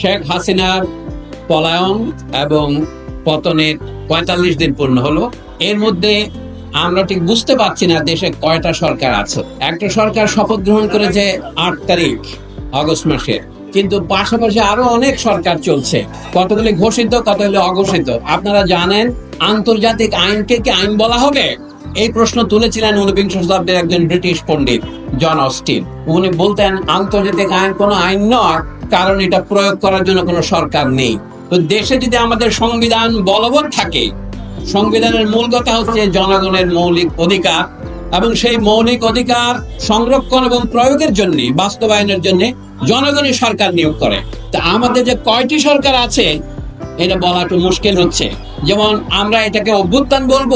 শেখ হাসিনার পলায়ন এবং পতনের পঁয়তাল্লিশ দিন পূর্ণ হলো। এর মধ্যে আমরা ঠিক বুঝতে পারছি না দেশে কয়টা সরকার আছে। একটা সরকার শপথ গ্রহণ করেছে আট তারিখ আগস্ট মাসের কিন্তু পাশাপাশি আরও অনেক সরকার চলছে। কতগুলি ঘোষিত, কতগুলি অঘোষিত, আপনারা জানেন আন্তর্জাতিক আইনকে কি আইন বলা হবে? এই প্রশ্ন তুলেছিলেন ঊনবিংশ শতাব্দীর একজন ব্রিটিশ পণ্ডিত, জন অস্টিন। উনি বলতেন, আন্তর্জাতিক আইন কোনো আইন নয়, কারণ এটা প্রয়োগ করার জন্য কোনো সরকার নেই। তো দেশে যদি আমাদের সংবিধান বলবৎ থাকে, সংবিধানের মূল কথা হচ্ছে জনগণের মৌলিক অধিকার, এবং সেই মৌলিক অধিকার সংরক্ষণ এবং প্রয়োগের জন্য বাস্তবায়নের জন্য জনগণই সরকার নিয়োগ করে। তা আমাদের যে কয়টি সরকার আছে, এটা বলা একটু মুশকিল হচ্ছে। যেমন আমরা এটাকে অভ্যুত্থান বলব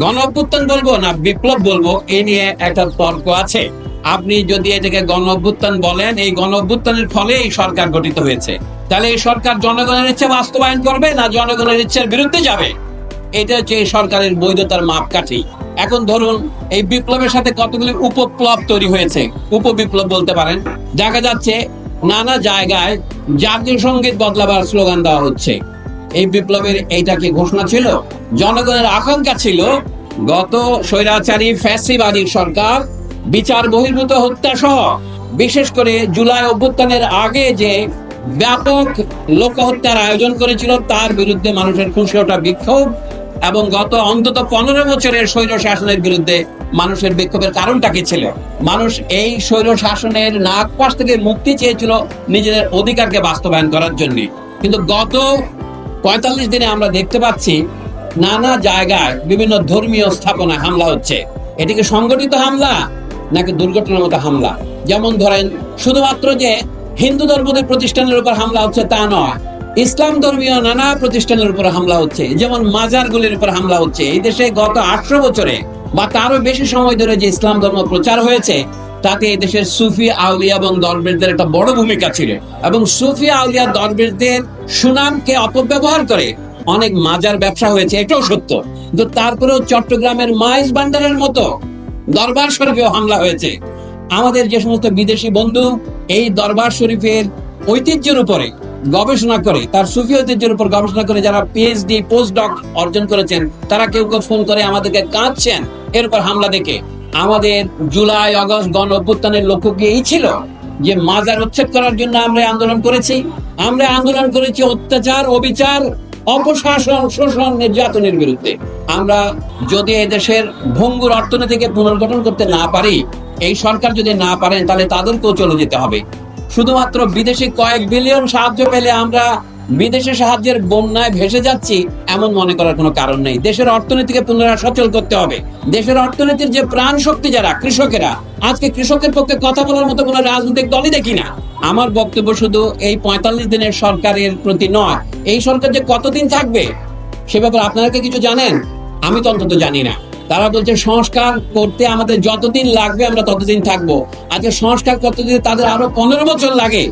গণ অভ্যুত্থান বলব না, বিপ্লব বলব, এ নিয়ে একটা তর্ক আছে। আপনি যদি এটাকে গণ অভ্যুত্থান বলেন, এই গণ অভ্যুত্থানের ফলে এই সরকার গঠিত হয়েছে। তাহলে এই সরকার জনগণের ইচ্ছা বাস্তবায়ন করবে না জনগণের ইচ্ছার বিরুদ্ধে যাবে? এটা হচ্ছে এই সরকারের বৈধতার মাপকাঠি। এখন ধরুন, এই বিপ্লবের সাথে কতগুলি উপপ্লব তৈরি হয়েছে? উপবিপ্লব বলতে পারেন। দেখা যাচ্ছে, নানা জায়গায় জাতীয় সংগীত বদলাবার স্লোগান দেওয়া হচ্ছে। এই বিপ্লবের এইটা কি ঘোষণা ছিল? জনগণের আকাঙ্ক্ষা ছিল গত স্বৈরাচারী ফ্যাসিবাদী সরকার বিচার বহির্ভূত হত্যা সহ, বিশেষ করে জুলাই অভ্যুত্থানের আগে যে ব্যাপক লোকহত্যার আয়োজন করেছিল, তার বিরুদ্ধে মানুষের খুশি ওঠা বিক্ষোভ এবং গত অন্তত পনেরো বছরের স্বৈর শাসনের বিরুদ্ধে মানুষের বিক্ষোভের কারণটা কি ছিল? মানুষ এই স্বৈর শাসনের নাগপাশ থেকে মুক্তি চেয়েছিল নিজেদের অধিকারকে বাস্তবায়ন করার জন্য। কিন্তু গত পঁয়তাল্লিশ দিনে আমরা দেখতে পাচ্ছি নানা জায়গায় বিভিন্ন ধর্মীয় স্থাপনায় হামলা হচ্ছে। এটিকে সংগঠিত হামলা নাকি দুর্ঘটনার মতো হামলা? যেমন ধরেন, শুধুমাত্র যে হিন্দু ধর্মদের প্রতিষ্ঠানের উপর হামলা হচ্ছে তা নয়, ইসলাম ধর্মীয় নানা প্রতিষ্ঠানের উপর হামলা হচ্ছে, যেমন মাজারগুলির উপর হামলা হচ্ছে। এই দেশে গত আঠারো বছরে বা তারও বেশি সময় ধরে যে ইসলাম ধর্ম প্রচার হয়েছে, তাতে এই দেশের সুফি, আউলিয়া এবং দরবেশদের একটা বড় ভূমিকা ছিল। এবং সুফি, আউলিয়া, দরবেশদের সুনামকে অপব্যবহার করে অনেক মাজার ব্যবসা হয়েছে, এটাও সত্য। কিন্তু তারপরেও চট্টগ্রামের মাইজ বান্ডারের মতো দরবার শরীফেও হামলা হয়েছে। আমাদের যে সমস্ত বিদেশি বন্ধু এই দরবার শরীফের ঐতিহ্যের উপরে গবেষণা করে, তার সুফি ঐতিহ্যের উপর গবেষণা করে যারা পিএইচডি পোস্ট ডক অর্জন করেছেন, তারা কেউ কেউ ফোন করে আমাদেরকে কাঁদছেন, এর উপর হামলা দেখে। আমাদের জুলাই, আগস্ট গণ অভ্যুত্থানের লক্ষ্য কি এই ছিল? যে মাজার উচ্ছেদ করার জন্য আমরা আন্দোলন করেছি? আমরা আন্দোলন করেছি অত্যাচার, অবিচার অপশাসন, শোষণ, নির্যাতনের বিরুদ্ধে। আমরা যদি এদেশের ভঙ্গুর অর্থনীতিকে পুনর্গঠন করতে না পারি, এই সরকার যদি না পারেন, তাহলে তাদেরকেও চলে যেতে হবে। শুধুমাত্র বিদেশি কয়েক বিলিয়ন সাহায্য পেলে আমরা বিদেশি সাহায্যের বন্যায় ভেসে যাচ্ছি এমন মনে করার কোনো কারণ নেই। দেশের অর্থনীতিকে পুনরায় সচল করতে হবে। দেশের অর্থনীতির যে প্রাণ শক্তি যারা, কৃষকেরা, আজকে কৃষকের পক্ষে কথা বলার মতো কোনো রাজনৈতিক দলই দেখি না। আমার বক্তব্য শুধু এই পঁয়তাল্লিশ দিনের সরকারের প্রতি নয়, এই সরকার যে কতদিন থাকবে, সে ব্যাপারে আপনারা কিছু জানেন? আমি তো অন্তত জানি না। তারা বলছে সংস্কার করতে আমাদের যতদিন লাগবে আমরা ততদিন থাকব। আজকে সংস্কার করতে যদি তাদের আরও পনেরো বছর লাগে,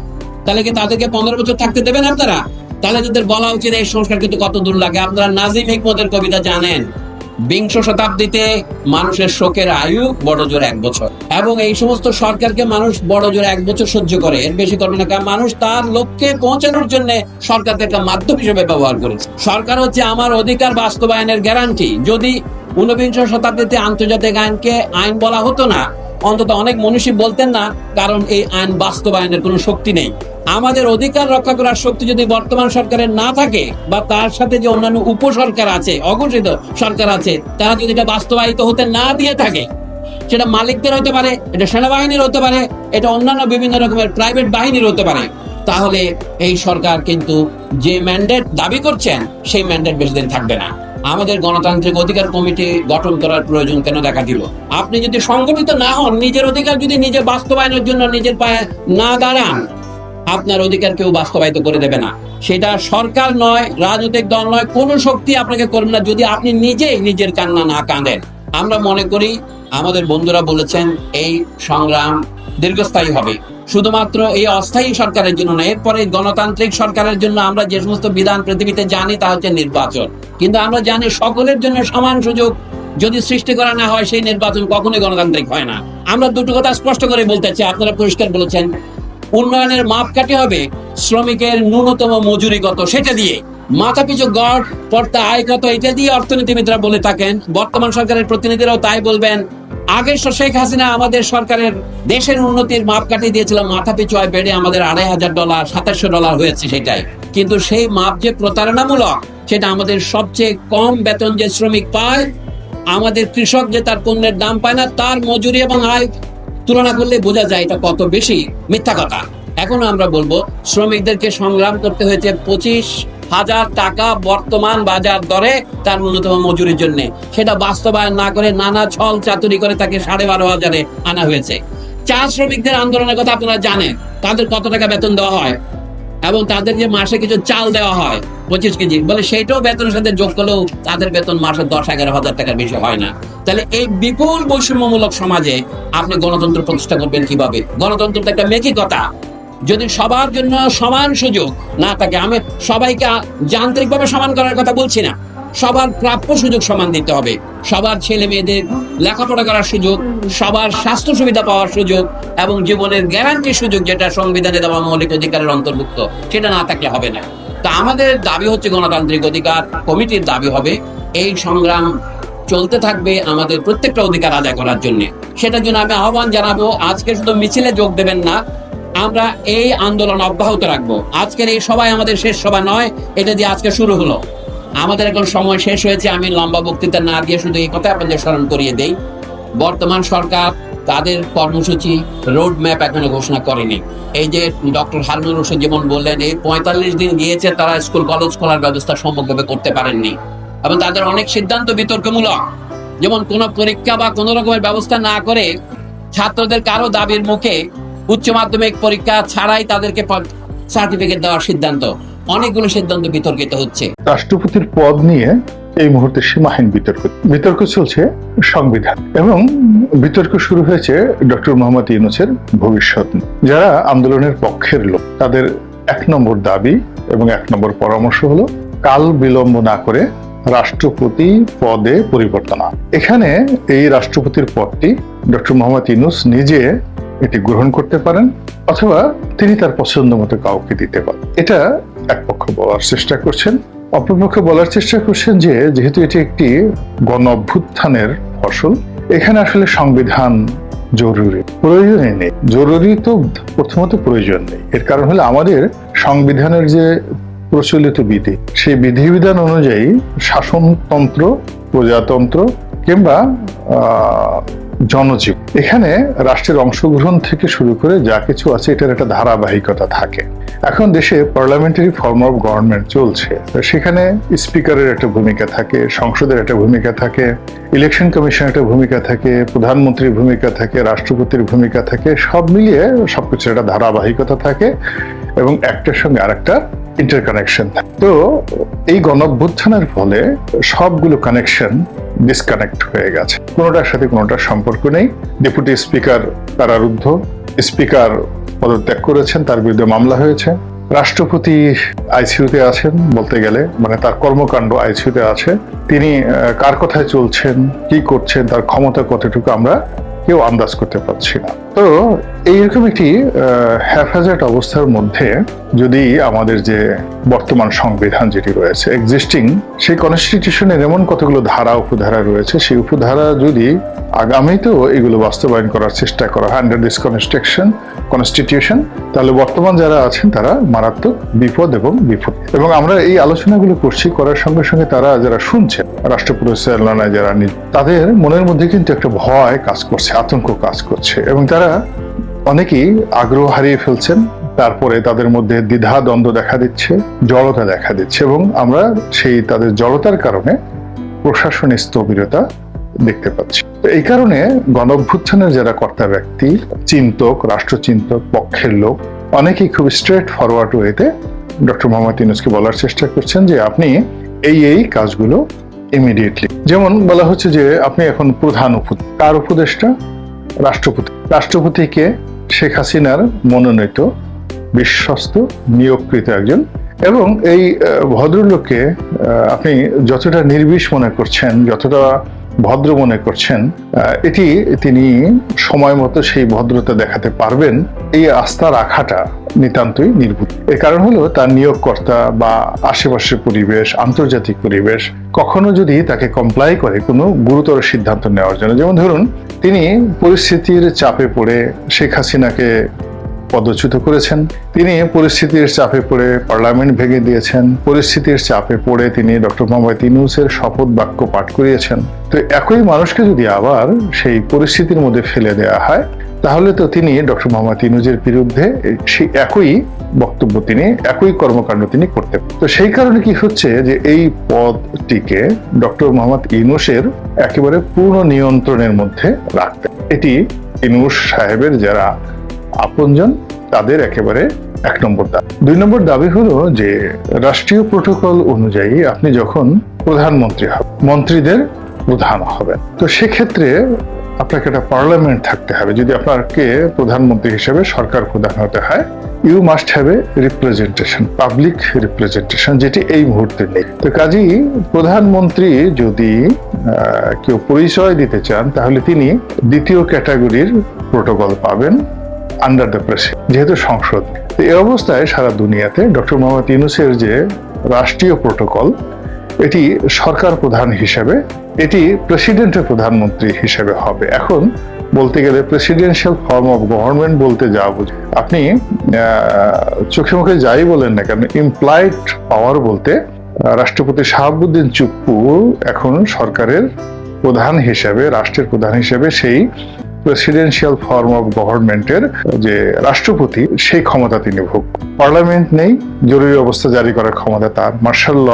তাহলে কি তাদেরকে পনেরো বছর থাকতে দেবেন আপনারা? তাহলে তাদের বলা উচিত এই সংস্কার কিন্তু কত দূর লাগে? আপনারা নাজিম হিকমতের কবিতা জানেন, বিংশ শতাব্দীতে মানুষের শোকের আয়ু বড় জোর এক বছর। এবং এই সমস্ত সরকারকে মানুষ বড় জোর এক বছর সহ্য করে। এর বেশি করবে না মানুষ তার লক্ষ্যে পৌঁছানোর জন্য সরকারকে একটা মাধ্যম হিসেবে ব্যবহার করেছে। সরকার হচ্ছে আমার অধিকার বাস্তবায়নের গ্যারান্টি যদি ঊনবিংশ শতাব্দীতে আন্তর্জাতিক আইনকে আইন বলা হতো না, অন্তত অনেক মনীষী বলতেন না, কারণ এই আইন বাস্তবায়নের কোনো শক্তি নেই। আমাদের অধিকার রক্ষা করার শক্তি যদি বর্তমান সরকারের না থাকে বা তার সাথে যে অন্যান্য উপসরকার আছে, অঘোষিত সরকার আছে, তারা যদি এটা বাস্তবায়িত হতে না দিয়ে থাকে, সেটা মালিকদের হতে পারে, এটা সেনাবাহিনীর হতে পারে, এটা অন্যান্য বিভিন্ন রকমের প্রাইভেট বাহিনীর হতে পারে, তাহলে এই সরকার কিন্তু যে ম্যান্ডেট দাবি করছেন, সেই ম্যান্ডেট বেশি দিন থাকবে না। আমাদের গণতান্ত্রিক অধিকার কমিটি গঠন করার প্রয়োজন কেন দেখা দিল? আপনি যদি সংগঠিত না হন, নিজের অধিকার যদি নিজে বাস্তবায়নের জন্য নিজের পায়ে না দাঁড়ান আপনার অধিকার কেউ বাস্তবায়িত করে দেবে না। সেটা সরকার নয়, রাজনৈতিক দল নয়, কোনো শক্তি আপনাকে করবে না যদি আপনি নিজেই নিজের কান্না না কাঁদেন। আমরা মনে করি, আমাদের বন্ধুরা বলেছেন, এই সংগ্রাম দীর্ঘস্থায়ী হবে। শুধুমাত্র এই অস্থায়ী সরকারের জন্য না, এরপরে গণতান্ত্রিক সরকারের জন্য আমরা যে সমস্ত বিধান পৃথিবীতে জানি তা হচ্ছে নির্বাচন। কিন্তু আমরা জানি সকলের জন্য সমান সুযোগ যদি সৃষ্টি করা না হয়, সেই নির্বাচন কখনোই গণতান্ত্রিক হয় না। আমরা দুটো কথা স্পষ্ট করে বলতে চাই, আপনারা পরিষ্কার বলেছেন উন্নয়নের মাপকাঠি হবে শ্রমিকের ন্যূনতম মজুরি কত সেটা দিয়ে। মাথা পিছু গড় পর্তা আয় কত এটা দিয়ে অর্থনীতিবিদরা বলে থাকেন। বর্তমান সরকারের প্রতিনিধিরাও তাই বলবেন। আগের শেখ হাসিনা আমাদের সরকারের দেশের উন্নতির মাপকাঠি দিয়েছিল মাথা পিছু আয় বেড়ে আমাদের আড়াই হাজার ডলার, সাতাশশো ডলার হয়েছে সেটাই। কিন্তু সেই মাপ যে প্রতারণামূলক, সেটা আমাদের সবচেয়ে কম বেতন যে শ্রমিক পায়, আমাদের কৃষক যে তার পণ্যের দাম পায় না, তার মজুরি এবং আয় তুলনা করলে বোঝা যায় এটা কত বেশি মিথ্যা কথা। এখন আমরা বলব, শ্রমিকদেরকে সংগ্রাম করতে হয়েছে পঁচিশ হাজার টাকা বর্তমান বাজার দরে তার ন্যূনতম মজুরির জন্য। সেটা বাস্তবায়ন না করে নানা ছল চাতুরি করে তাকে সাড়ে বারো হাজারে আনা হয়েছে। চা শ্রমিকদের আন্দোলনের কথা আপনারা জানেন, তাদের কত টাকা বেতন দেওয়া হয়? এবং তাদের যে মাসে কিছু চাল দেওয়া হয়। পঁচিশ কেজি। বলে সেইটাও বেতনের সাথে যোগ করলেও তাদের বেতন মাসে দশ, এগারো হাজার টাকার বেশি হয় না। তাহলে এই বিপুল বৈষম্যমূলক সমাজে আপনি গণতন্ত্র প্রতিষ্ঠা করবেন কীভাবে? গণতন্ত্র তো একটা মেকিকতা যদি সবার জন্য সমান সুযোগ, না থাকে, আমি সবাইকে যান্ত্রিকভাবে সমান করার কথা বলছি না। সবার প্রাপ্য সুযোগ সমান দিতে হবে। সবার ছেলে মেয়েদের লেখাপড়া করার সুযোগ, সবার স্বাস্থ্য সুবিধা পাওয়ার সুযোগ, এবং জীবনের গ্যারান্টি সুযোগ যেটা সংবিধানে দেওয়া মৌলিক অধিকারের অন্তর্ভুক্ত, সেটা না থাকলে হবে না। তা আমাদের দাবি হচ্ছে গণতান্ত্রিক অধিকার, কমিটির দাবি হবে। এই সংগ্রাম চলতে থাকবে আমাদের প্রত্যেকটা অধিকার আদায় করার জন্য। সেটার জন্য আমি আহ্বান জানাব, আজকে শুধু মিছিলে যোগ দেবেন না, আমরা এই আন্দোলন অব্যাহত রাখব। আজকের এই সবাই আমাদের শেষ সভা নয়, এটা দিয়ে আজকে শুরু হলো। আমাদের এখন সময় শেষ হয়েছে, আমি লম্বা বক্তৃতা না দিয়ে শুধু এই কথা আপনাদের স্মরণ করিয়ে দেই। বর্তমান সরকার তাদের কর্মসূচি রোড ম্যাপ এখনও ঘোষণা করেনি। এই যে ডক্টর হারুনুর রশিদ যেমন বললেন, এই পঁয়তাল্লিশ দিন গিয়েছে, তারা স্কুল, কলেজ খোলার ব্যবস্থা সম্ভবভাবে করতে পারেননি। এবং তাদের অনেক সিদ্ধান্ত বিতর্কমূলক। যেমন কোনো পরীক্ষা বা কোনো রকমের ব্যবস্থা না করে ছাত্রদের কারও দাবির মুখে উচ্চ মাধ্যমিক পরীক্ষা ছাড়াই তাদেরকে সার্টিফিকেট দেওয়ার সিদ্ধান্ত। অনেকগুলো সিদ্ধান্ত বিতর্কিত হচ্ছে। রাষ্ট্রপতির পদ নিয়ে এই মুহূর্তে সীমাহীন বিতর্ক। বিতর্ক চলছে সংবিধান এবং বিতর্ক শুরু হয়েছে ডক্টর মোহাম্মদ ইউনুসের ভবিষ্যৎ যারা আন্দোলনের পক্ষের লোক, তাদের এক নম্বর দাবি এবং এক নম্বর পরামর্শ হলো, কাল বিলম্ব না করে রাষ্ট্রপতি পদে পরিবর্তন। এখানে এই রাষ্ট্রপতির পদটি ডক্টর মোহাম্মদ ইউনুস নিজে এটি গ্রহণ করতে পারেন অথবা তিনি তার পছন্দ মতো কাউকে দিতে পারেন। এটা এক পক্ষ বলার চেষ্টা করছেন। অপরপক্ষ বলার চেষ্টা করছেন যে, যেহেতু এটি একটি গণ অভ্যুত্থানের ফসল, এখানে আসলে সংবিধান জরুরি। প্রয়োজনই নেই। জরুরি তো প্রথমত প্রয়োজন নেই। এর কারণ হলো আমাদের সংবিধানের যে প্রচলিত বিধি, সেই বিধিবিধান অনুযায়ী শাসনতন্ত্র, প্রজাতন্ত্র কিংবা জনজীব এখানে রাষ্ট্রের অংশগ্রহণ থেকে শুরু করে যা কিছু আছে, এটার একটা ধারাবাহিকতা থাকে। এখন দেশে পার্লামেন্টারি ফর্ম অফ গভর্নমেন্ট চলছে। সেখানে স্পিকারের একটা ভূমিকা থাকে, সংসদের একটা ভূমিকা থাকে ইলেকশন কমিশনের একটা ভূমিকা থাকে, প্রধানমন্ত্রীর ভূমিকা থাকে, রাষ্ট্রপতির ভূমিকা থাকে, সব মিলিয়ে সবকিছুর একটা ধারাবাহিকতা থাকে। এবং একটার সঙ্গে আরেকটা ইন্টারকানেকশন তো এই গণঅভ্যুত্থানের ফলে সবগুলো কানেকশন ডিসকানেক্ট হয়ে গেছে। কোনোটার সাথে কোনোটার সম্পর্ক নেই। ডেপুটি স্পিকার কারারুদ্ধ স্পিকার পদত্যাগ করেছেন, তার বিরুদ্ধে মামলা হয়েছে। রাষ্ট্রপতি আইসিইউতে আছেন বলতে গেলে মানে তার কর্মকাণ্ড আইসিইউতে আছে। তিনি কার কথায় চলছেন, কি করছেন, তার ক্ষমতা কতটুকু আমরা কেউ আন্দাজ করতে পারছি না। তো এইরকম একটি হ্যাফাজার্ট অবস্থার মধ্যে যদি আমাদের যে বর্তমান সংবিধান যেটি রয়েছে এক্সিস্টিং সেই কনস্টিটিউশনের এমন কতগুলো ধারা, উপধারা রয়েছে, সেই উপধারা যদি আগামীতেও এগুলো বাস্তবায়ন করার চেষ্টা করা হয় আন্ডার দিস কনস্ট্রাকশন কনস্টিটিউশন তাহলে বর্তমান যারা আছেন তারা মারাত্মক বিপদ এবং বিপদ। এবং আমরা এই আলোচনাগুলো করছি, করার সঙ্গে সঙ্গে তারা যারা শুনছেন রাষ্ট্র পরিচালনায় যারা তাদের মনের মধ্যে কিন্তু একটা ভয় কাজ করছে, আতঙ্ক কাজ করছে। এবং তারা অনেকেই আগ্রহ হারিয়ে ফেলছেন, তারপরে তাদের মধ্যে দ্বিধা দ্বন্দ্ব দেখা দিচ্ছে, জড়তা দেখা দিচ্ছে এবং আমরা সেই তাদের জড়তার কারণে প্রশাসনিক স্থবিরতা দেখতে পাচ্ছি। এই কারণে গণঅভ্যুত্থানের যারা কর্তা ব্যক্তি, চিন্তক, রাষ্ট্রচিন্তক, পক্ষের লোক, অনেকেই খুব স্ট্রেট ফরওয়ার্ড ওয়েতে ডক্টর মোহাম্মদ ইউনুসকে বলার চেষ্টা করছেন যে আপনি এই এই কাজগুলো ইমিডিয়েটলি যেমন বলা হচ্ছে যে আপনি এখন প্রধান উপদেশ কার উপদেষ্টা? রাষ্ট্রপতি। রাষ্ট্রপতিকে শেখ হাসিনার মনোনীত, বিশ্বস্ত, নিয়োগকৃত একজন। এবং এই ভদ্রলোককে আপনি যতটা নির্বিষ মনে করছেন, যতটা ভদ্র মনে করছেন এটি তিনি সময় মতো সেই ভদ্রতা দেখাতে পারবেন। এই আস্থা রাখাটা নিতান্তই নির্ভুল। এর কারণ হলো তার নিয়োগকর্তা বা আশেপাশের পরিবেশ, আন্তর্জাতিক পরিবেশ কখনো যদি তাকে কমপ্লাই করে কোনো গুরুতর সিদ্ধান্ত নেওয়ার জন্য। যেমন ধরুন, তিনি পরিস্থিতির চাপে পড়ে শেখ হাসিনাকে পদচ্যুত করেছেন। তিনি পরিস্থিতির চাপে পড়ে পার্লামেন্ট ভেঙে দিয়েছেন। পরিস্থিতির চাপে পড়ে তিনি ডক্টর মোহাম্মদ ইউনুসের শপথ বাক্য পাঠ করিয়েছেন। তো একই মানুষকে যদি আবার সেই পরিস্থিতির মধ্যে ফেলে দেওয়া হয়, তাহলে তো তিনি ডক্টর মোহাম্মদ ইউনুসের বিরুদ্ধে সেই একই বক্তব্য তিনি, একই কর্মকাণ্ড তিনি করতে তো সেই কারণে কি হচ্ছে যে এই পদটিকে ডক্টর মোহাম্মদ ইনুসের একেবারে পূর্ণ নিয়ন্ত্রণের মধ্যে রাখতে এটি ইনুস সাহেবের যারা আপনজন তাদের একেবারে এক নম্বর দাবি। দুই নম্বর দাবি হলো যে, রাষ্ট্রীয় প্রোটোকল অনুযায়ী আপনি যখন প্রধানমন্ত্রী হবেন, মন্ত্রীদের প্রধান হবেন, তো সেক্ষেত্রে আপনাকে একটা পার্লামেন্ট থাকতে হবে। যদি আপনাকে প্রধানমন্ত্রী হিসেবে সরকার প্রধান হতে হয়, you must have a representation, public representation, যেটি এই মুহূর্তে নেই। তো কাজেই প্রধানমন্ত্রী যদি কেউ পরিচয় দিতে চান, তাহলে তিনি দ্বিতীয় ক্যাটাগরির প্রোটোকল পাবেন। আন্ডার দ্য প্রেসিডেন্ট যেহেতু সংসদ। এই অবস্থায় সারা দুনিয়াতে ডক্টর মোহাম্মদ ইউনুসের যে রাষ্ট্রীয় প্রোটোকল, এটি সরকার প্রধান হিসেবে, এটি প্রেসিডেন্টের প্রধানমন্ত্রী হিসেবে হবে। এখন বলতে গেলে প্রেসিডেন্সিয়াল ফর্ম অফ গভর্নমেন্ট বলতে যা বুঝি। আপনি চোখে মুখে যাই বলেন না কেন ইমপ্লাইড পাওয়ার বলতে রাষ্ট্রপতি শাহাবুদ্দিন চুপ্পু এখন সরকারের প্রধান হিসেবে, রাষ্ট্রের প্রধান হিসেবে সেই প্রেসিডেন্সিয়াল ফর্ম অফ গভর্নমেন্টের যে রাষ্ট্রপতি, সেই ক্ষমতা তিনি ভোগ পার্লামেন্ট নেই, জরুরি অবস্থা জারি করার ক্ষমতা তার মার্শাল ল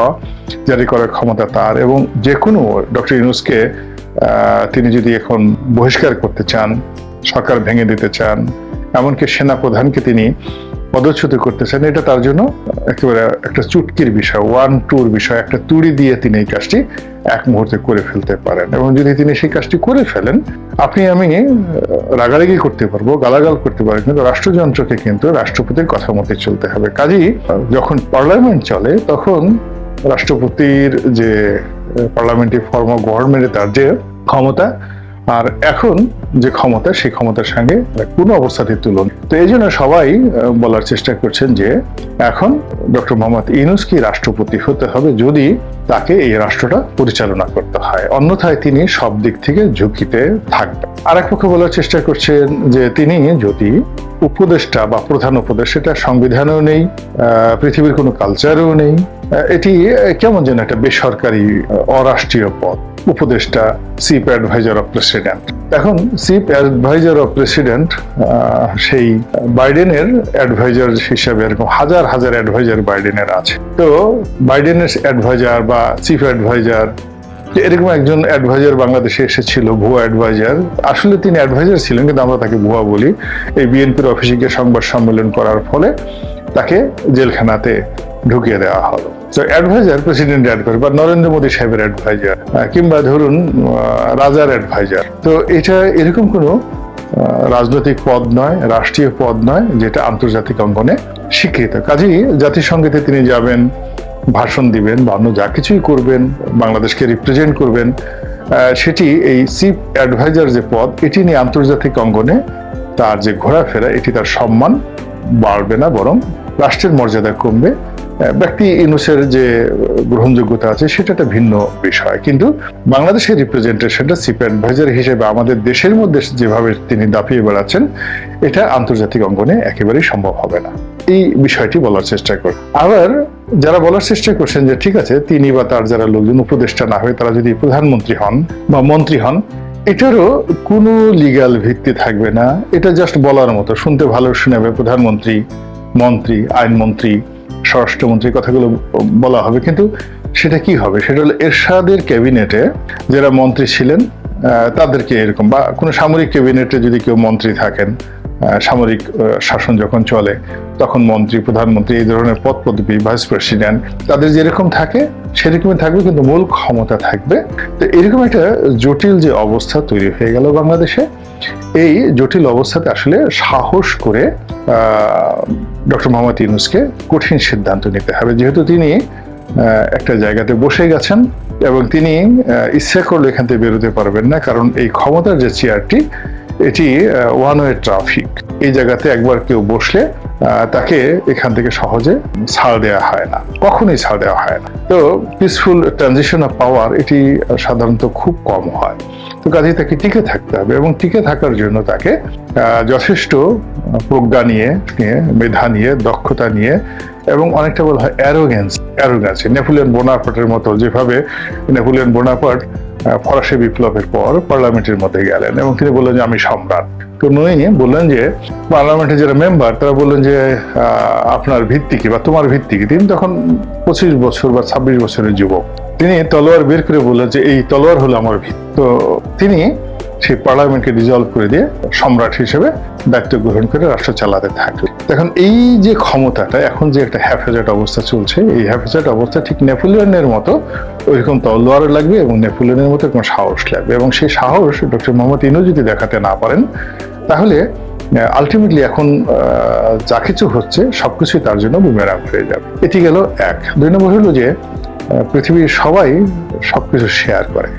জারি করার ক্ষমতা তার, এবং যে কোনো ডক্টর ইউনুসকে তিনি যদি এখন বহিষ্কার করতে চান, সরকার ভেঙে দিতে চান, এমনকি সেনাপ্রধানকে তিনি পদচ্যুত করতেছেন এটা তার জন্য একেবারে একটা চুটকির বিষয় ওয়ান টুর বিষয়, একটা তুড়ি দিয়ে তিনি এই কাজটি এক মুহূর্তে করে ফেলতে পারেন। এবং যদি তিনি সেই কাজটি করে ফেলেন, আপনি আমি রাগারাগি করতে পারব, গালাগাল করতে পারব, কিন্তু রাষ্ট্রযন্ত্রকে কিন্তু রাষ্ট্রপতির কথা মতে চলতে হবে। কাজেই, যখন পার্লামেন্ট চলে, তখন রাষ্ট্রপতির যে পার্লামেন্টারি ফর্ম অফ গভর্নমেন্টে তার যে ক্ষমতা আর এখন যে ক্ষমতা, সেই ক্ষমতার সঙ্গে কোনো অবস্থাতে তুলন। তো এই জন্য সবাই বলার চেষ্টা করছেন যে এখন ডক্টর মোহাম্মদ কি রাষ্ট্রপতি হতে হবে যদি তাকে এই রাষ্ট্রটা পরিচালনা করতে হয়। অন্যথায় তিনি সব দিক থেকে ঝুঁকিতে থাকবেন। আর এক পক্ষে বলার চেষ্টা করছেন যে তিনি যদি উপদেষ্টা বা প্রধান উপদেষ্টা এটা সংবিধানেও নেই পৃথিবীর কোনো কালচারেও নেই এটি কেমন যেন একটা বেসরকারি অরাষ্ট্রীয় পদ। উপদেষ্টা, চিফ অ্যাডভাইজার অফ প্রেসিডেন্ট। এখন চিফ অ্যাডভাইজার অফ প্রেসিডেন্ট সেই বাইডেনের অ্যাডভাইজার হিসাবে এরকম হাজার হাজার অ্যাডভাইজার বাইডেনের আছে। তো বাইডেনের অ্যাডভাইজার বা চিফ অ্যাডভাইজার এরকম একজন অ্যাডভাইজার বাংলাদেশে এসেছিল, ভুয়া অ্যাডভাইজার আসলে তিনি অ্যাডভাইজার ছিলেন, কিন্তু আমরা তাকে ভুয়া বলি। এই বিএনপির অফিসে গিয়ে সংবাদ সম্মেলন করার ফলে তাকে জেলখানাতে ঢুকিয়ে দেওয়া হলো। তো অ্যাডভাইজার প্রেসিডেন্ট অ্যাডভাইজার বা নরেন্দ্র মোদী সাহেবের অ্যাডভাইজার কিংবা ধরুন রাজার অ্যাডভাইজার তো এটা এরকম কোনো রাজনৈতিক পদ নয়, রাষ্ট্রীয় পদ নয়, যেটা আন্তর্জাতিক অঙ্গনে স্বীকৃত। কাজেই জাতিসংঘেতে তিনি যাবেন ভাষণ দিবেন বা অন্য যা কিছুই করবেন, বাংলাদেশকে রিপ্রেজেন্ট করবেন সেটি এই চিফ অ্যাডভাইজার যে পদ, এটি নিয়ে আন্তর্জাতিক অঙ্গনে তার যে ঘোরাফেরা, এটি তার সম্মান বাড়বে না, বরং রাষ্ট্রের মর্যাদা কমবে। ব্যক্তি ইনুসের যে গ্রহণযোগ্যতা আছে, সেটা একটা ভিন্ন বিষয়। কিন্তু বাংলাদেশের রিপ্রেজেন্টেশনটা চিফ অ্যাডভাইজার হিসেবে আমাদের দেশের মধ্যে যেভাবে তিনি দাপিয়ে বেড়াচ্ছেন, এটা আন্তর্জাতিক অঙ্গনে একেবারেই সম্ভব হবে না। এই বিষয়টি বলার চেষ্টা কর। আবার যারা বলার চেষ্টা করছেন যে, ঠিক আছে, তিনি বা তার যারা লোকজন, উপদেষ্টা না হয়ে তারা যদি প্রধানমন্ত্রী হন বা মন্ত্রী হন, এটারও কোনো লিগ্যাল ভিত্তি থাকবে না। এটা জাস্ট বলার মতো। শুনতে ভালো, শোনাবে প্রধানমন্ত্রী, মন্ত্রী, আইনমন্ত্রী স্বরাষ্ট্রমন্ত্রী কথাগুলো বলা হবে, কিন্তু সেটা কি হবে? সেটা হলো এরশাদের ক্যাবিনেটে যারা মন্ত্রী ছিলেন তাদেরকে এরকম, বা কোনো সামরিক ক্যাবিনেটে যদি কেউ মন্ত্রী থাকেন সামরিক শাসন যখন চলে তখন মন্ত্রী, প্রধানমন্ত্রী এই ধরনের পদ পদবি ভাইস প্রেসিডেন্ট তাদের যেরকম থাকে, সেরকমই থাকবে, কিন্তু মূল ক্ষমতা থাকবে। তো এরকম একটা জটিল যে অবস্থা তৈরি হয়ে গেল বাংলাদেশে। এই জটিল অবস্থাতে আসলে সাহস করে ডক্টর মোহাম্মদ ইউনুসকে কঠিন সিদ্ধান্ত নিতে হবে। যেহেতু তিনি একটা জায়গাতে বসে গেছেন এবং তিনি ইচ্ছা করলে এখান থেকে বেরোতে পারবেন না, কারণ এই ক্ষমতার যে চেয়ারটি এটি ওয়ান ওয়ে ট্রাফিক এই জায়গাতে একবার কেউ বসলে তাকে এখান থেকে সহজে ছাড় দেওয়া হয় না, কখনোই ছাড় দেওয়া হয় না। তো পিসফুল ট্রানজিশন অফ পাওয়ার এটি সাধারণত খুব কম হয়। তো কাজেই তাকে টিকে থাকতে হবে এবং টিকে থাকার জন্য তাকে যথেষ্ট প্রজ্ঞা নিয়ে মেধা নিয়ে, দক্ষতা নিয়ে এবং অনেকটা বলা হয় অ্যারোগেন্স অ্যারোগেন্স নেপোলিয়ন বোনাপার্টের মতো যেভাবে নেপোলিয়ন বোনাপার্ট ফরাসি বিপ্লবের পর পার্লামেন্টের মধ্যে গেলেন এবং তিনি বললেন যে, আমি সম্রাট। তো নই বললেন যে, পার্লামেন্টের যারা মেম্বার, তারা বললেন যে আপনার ভিত্তি কি বা তোমার ভিত্তি কি? তিনি তখন পঁচিশ বছর বা ছাব্বিশ বছরের যুবক। তিনি তলোয়ার বের করে বললেন যে, এই তলোয়ার হলো আমার ভিত্তি। তো তিনি সেই পার্লামেন্টকে ডিজলভ করে দিয়ে সম্রাট হিসেবে দায়িত্ব গ্রহণ করে রাষ্ট্র চালাতে থাকলেন এখন এই যে ক্ষমতাটা, এখন যে একটা হ্যাফেজাট অবস্থা চলছে, এই হ্যাফেজাট অবস্থা ঠিক নেপোলিয়নের মতো ওইরকম তলোয়ার লাগবে এবং নেপোলিয়নের মতো এরকম সাহস লাগবে। এবং সেই সাহস ডক্টর মোহাম্মদ ইনু যদি দেখাতে না পারেন, তাহলে আলটিমেটলি এখন যা কিছু হচ্ছে সব কিছুই তার জন্য বুমেরাং হয়ে যাবে। এটি গেল এক। দুই নম্বর হলো যে পৃথিবীর সবাই সবকিছু শেয়ার করে।